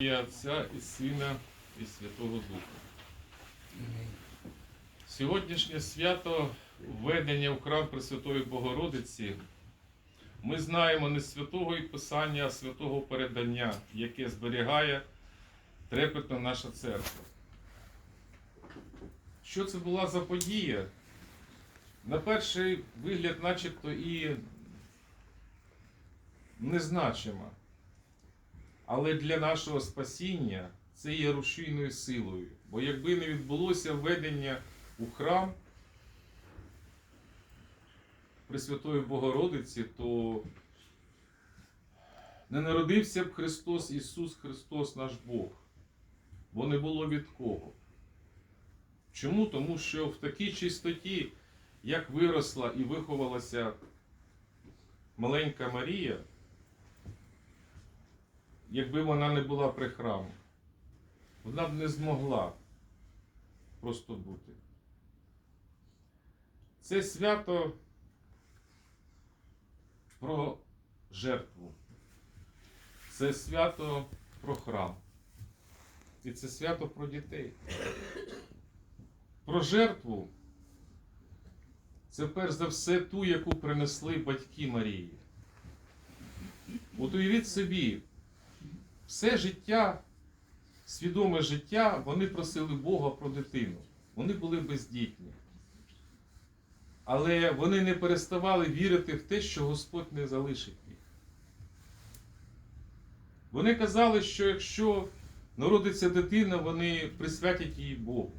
ім'я Отця і Сина і Святого Духа. Сьогоднішнє свято введення в храм Пресвятої Богородиці ми знаємо не святого і Писання, а святого передання, яке зберігає трепетно наша церква. Що це була за подія? На перший вигляд, начебто, і незначима. Але для нашого спасіння це є рушійною силою. Бо якби не відбулося введення у храм Пресвятої Богородиці, то не народився б Христос Ісус Христос наш Бог, бо не було від кого. Чому? Тому що в такій чистоті, як виросла і виховалася маленька Марія, якби вона не була при храмі, вона б не змогла просто бути. Це свято про жертву. Це свято про храм. І це свято про дітей. Про жертву це перш за все ту, яку принесли батьки Марії. От уявіть собі, все життя, свідоме життя, вони просили Бога про дитину. Вони були бездітні. Але вони не переставали вірити в те, що Господь не залишить їх. Вони казали, що якщо народиться дитина, вони присвятять її Богу.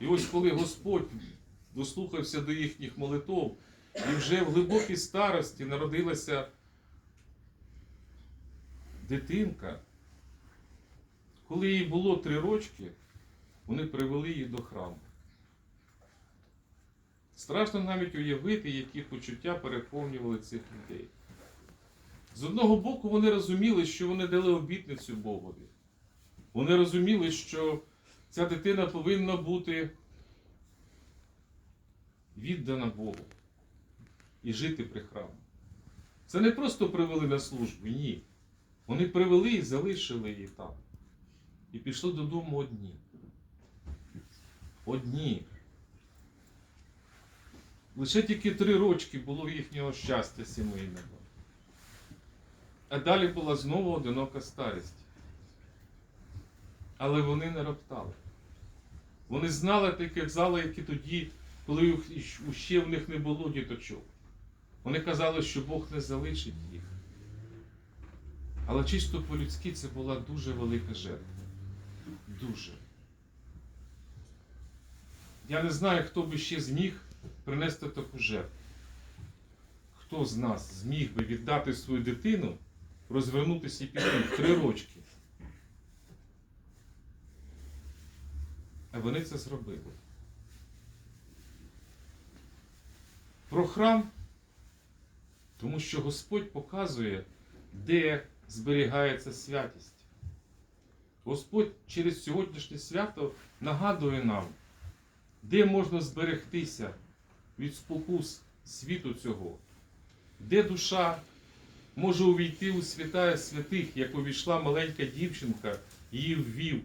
І ось коли Господь дослухався до їхніх молитов, і вже в глибокій старості народилася дитинка, коли їй було три рочки, вони привели її до храму. Страшно навіть уявити, які почуття переповнювали цих людей. З одного боку, вони розуміли, що вони дали обітницю Богові. Вони розуміли, що ця дитина повинна бути віддана Богу і жити при храмі. Це не просто привели на службу, ні. Вони привели і залишили її там. І пішли додому одні. Одні. Лише тільки три рочки було їхнього щастя сімейного. А далі була знову одинока старість. Але вони не роптали. Вони знали такі казали, як і тоді, коли ще в них не було діточок. Вони казали, що Бог не залишить їх. Але чисто по-людськи це була дуже велика жертва. Дуже. Я не знаю, хто би ще зміг принести таку жертву. Хто з нас зміг би віддати свою дитину, розвернутися і піти в три рочки. А вони це зробили. Про храм, тому що Господь показує, де зберігається святість. Господь через сьогоднішнє свято нагадує нам, де можна зберегтися від спокус світу цього, де душа може увійти у святая святих, як увійшла маленька дівчинка, її ввів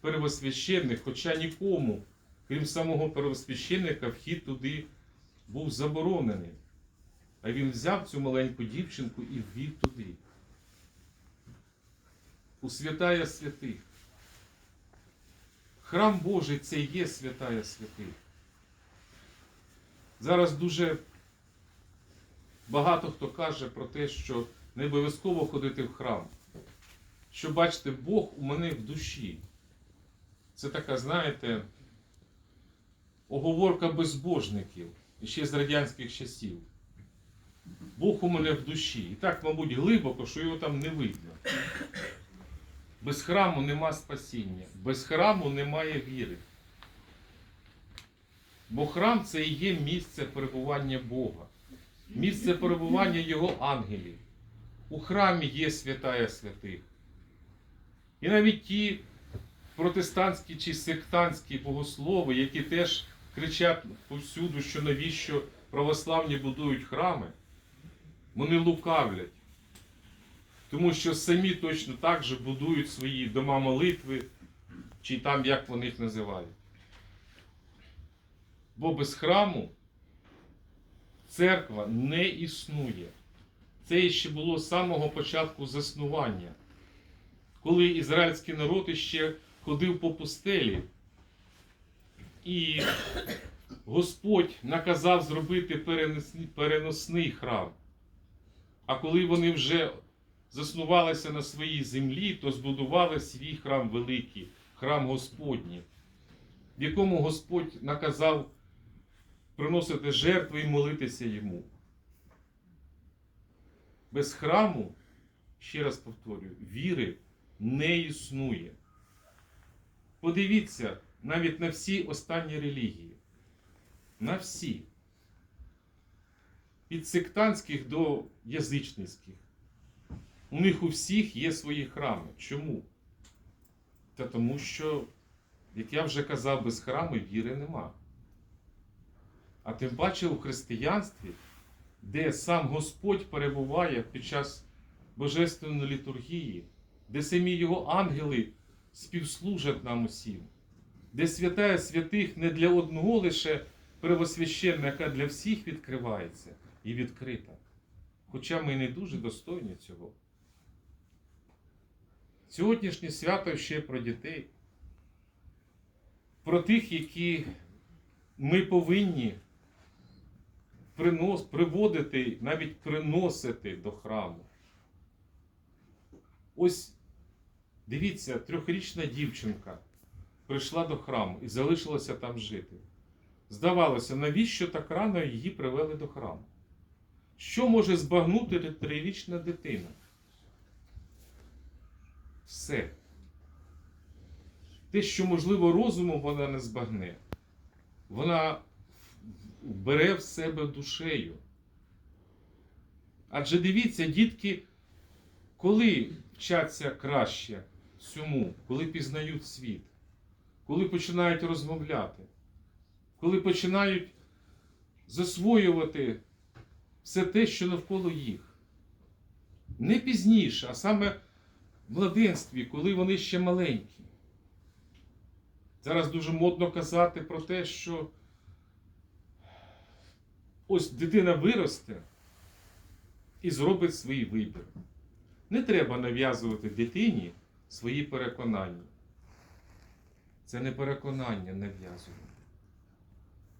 первосвященник, хоча нікому, крім самого первосвященника, вхід туди був заборонений. А він взяв цю маленьку дівчинку і ввів туди. У святая святих. Храм Божий це є святая святих. Зараз дуже багато хто каже про те, що не обов'язково ходити в храм. Що бачите, Бог у мене в душі. Це така, знаєте, оговорка безбожників ще з радянських часів. Бог у мене в душі. І так, мабуть, глибоко, що його там не видно. Без храму нема спасіння, без храму немає віри. Бо храм це і є місце перебування Бога, місце перебування Його ангелів. У храмі є святая святих. І навіть ті протестантські чи сектантські богослови, які теж кричать повсюду, що навіщо православні будують храми, вони лукавлять. Тому що самі точно так же будують свої дома молитви, чи там як вони їх називають. Бо без храму церква не існує. Це ще було з самого початку заснування, коли ізраїльський народ іще ходив по пустелі. І Господь наказав зробити переносний храм. А коли вони вже заснувалися на своїй землі, то збудували свій храм великий, храм Господній, в якому Господь наказав приносити жертви і молитися йому. Без храму, ще раз повторюю, віри не існує. Подивіться навіть на всі останні релігії. На всі. Від сектантських до язичницьких. У них у всіх є свої храми. Чому? Та тому що, як я вже казав, без храму віри нема. А тим паче у християнстві, де сам Господь перебуває під час Божественної літургії, де самі його ангели співслужать нам усім, де святая святих не для одного лише первосвященника, а для всіх відкривається і відкрита. Хоча ми не дуже достойні цього. Сьогоднішнє свято ще про дітей, про тих, які ми повинні принос, приводити, навіть приносити до храму. Ось дивіться, трьохрічна дівчинка прийшла до храму і залишилася там жити. Здавалося, навіщо так рано її привели до храму? Що може збагнути трирічна дитина? Все. Те, що, можливо, розумом вона не збагне, вона бере в себе душею. Адже дивіться, дітки, коли вчаться краще цьому, коли пізнають світ, коли починають розмовляти, коли починають засвоювати все те, що навколо їх. Не пізніше, а саме младенстві, коли вони ще маленькі. Зараз дуже модно казати про те, що ось дитина виросте і зробить свій вибір. Не треба нав'язувати дитині свої переконання. Це не переконання нав'язування.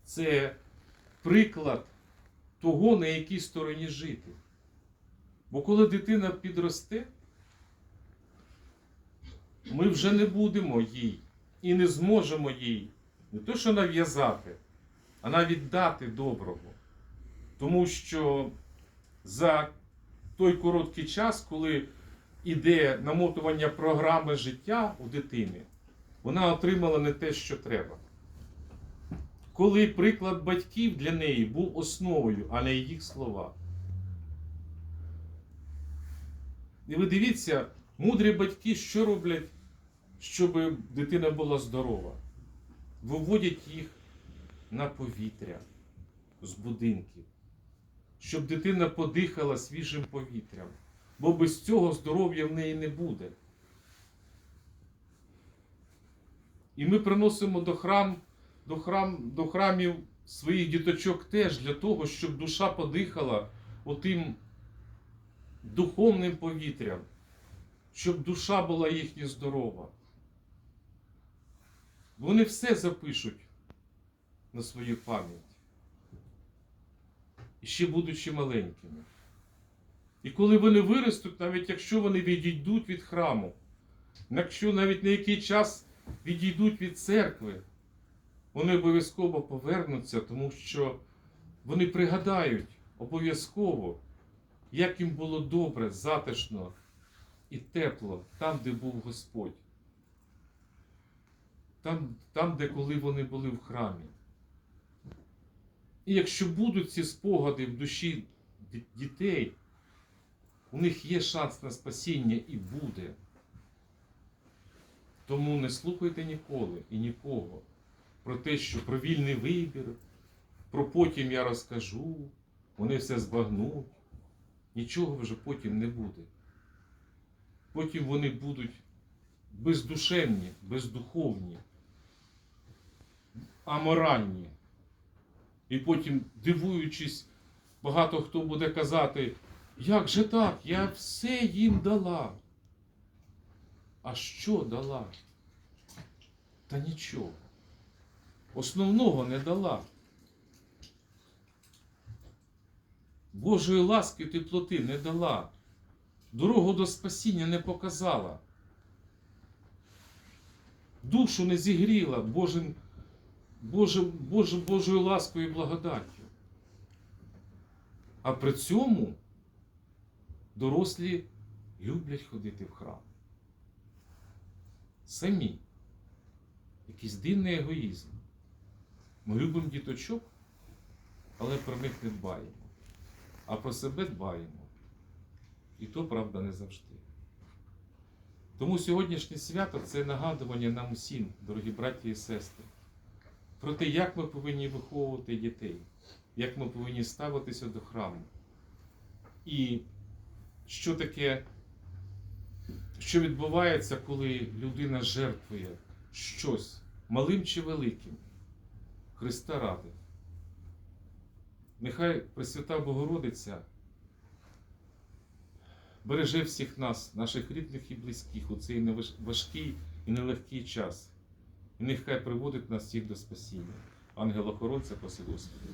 Це приклад того, на якій стороні жити. Бо коли дитина підросте, ми вже не будемо їй і не зможемо їй не то, що нав'язати, а навіть дати доброго. Тому що за той короткий час, коли іде намотування програми життя у дитини, вона отримала не те, що треба. Коли приклад батьків для неї був основою, а не їх слова. І ви дивіться, мудрі батьки що роблять, щоб дитина була здорова? Виводять їх на повітря з будинків, щоб дитина подихала свіжим повітрям, бо без цього здоров'я в неї не буде. І ми приносимо до, храм, до, храм, до храмів своїх діточок теж для того, щоб душа подихала отим духовним повітрям, щоб душа була їхня здорова. Вони все запишуть на свою пам'ять. Ще будучи маленькими. І коли вони виростуть, навіть якщо вони відійдуть від храму, якщо навіть на який час відійдуть від церкви, вони обов'язково повернуться, тому що вони пригадають обов'язково, як їм було добре, затишно і тепло там, де був Господь. Там, там, де коли вони були в храмі. І якщо будуть ці спогади в душі дітей, у них є шанс на спасіння і буде. Тому не слухайте ніколи і нікого про те, що про вільний вибір, про потім я розкажу, вони все збагнуть. Нічого вже потім не буде. потім вони будуть бездушевні, бездуховні, аморальні. І потім, дивуючись, багато хто буде казати, як же так? Я все їм дала. А що дала? Та нічого. Основного не дала. Божої ласки теплоти не дала. Дорогу до спасіння не показала. Душу не зігріла Божим, Божим, Божим, Божою ласкою і благодаттю. А при цьому дорослі люблять ходити в храм. Самі. Якийсь дивний егоїзм. Ми любимо діточок, але про них не дбаємо. А про себе дбаємо. І то, правда, не завжди. Тому сьогоднішнє свято це нагадування нам усім, дорогі браті і сестри, про те, як ми повинні виховувати дітей, як ми повинні ставитися до храму. І що таке, що відбувається, коли людина жертвує щось малим чи великим, Христа ради. Нехай Пресвята Богородиця береже всіх нас, наших рідних і близьких у цей важкий і нелегкий час. І нехай приводить нас всіх до спасіння. Ангел-охоронця, Господи.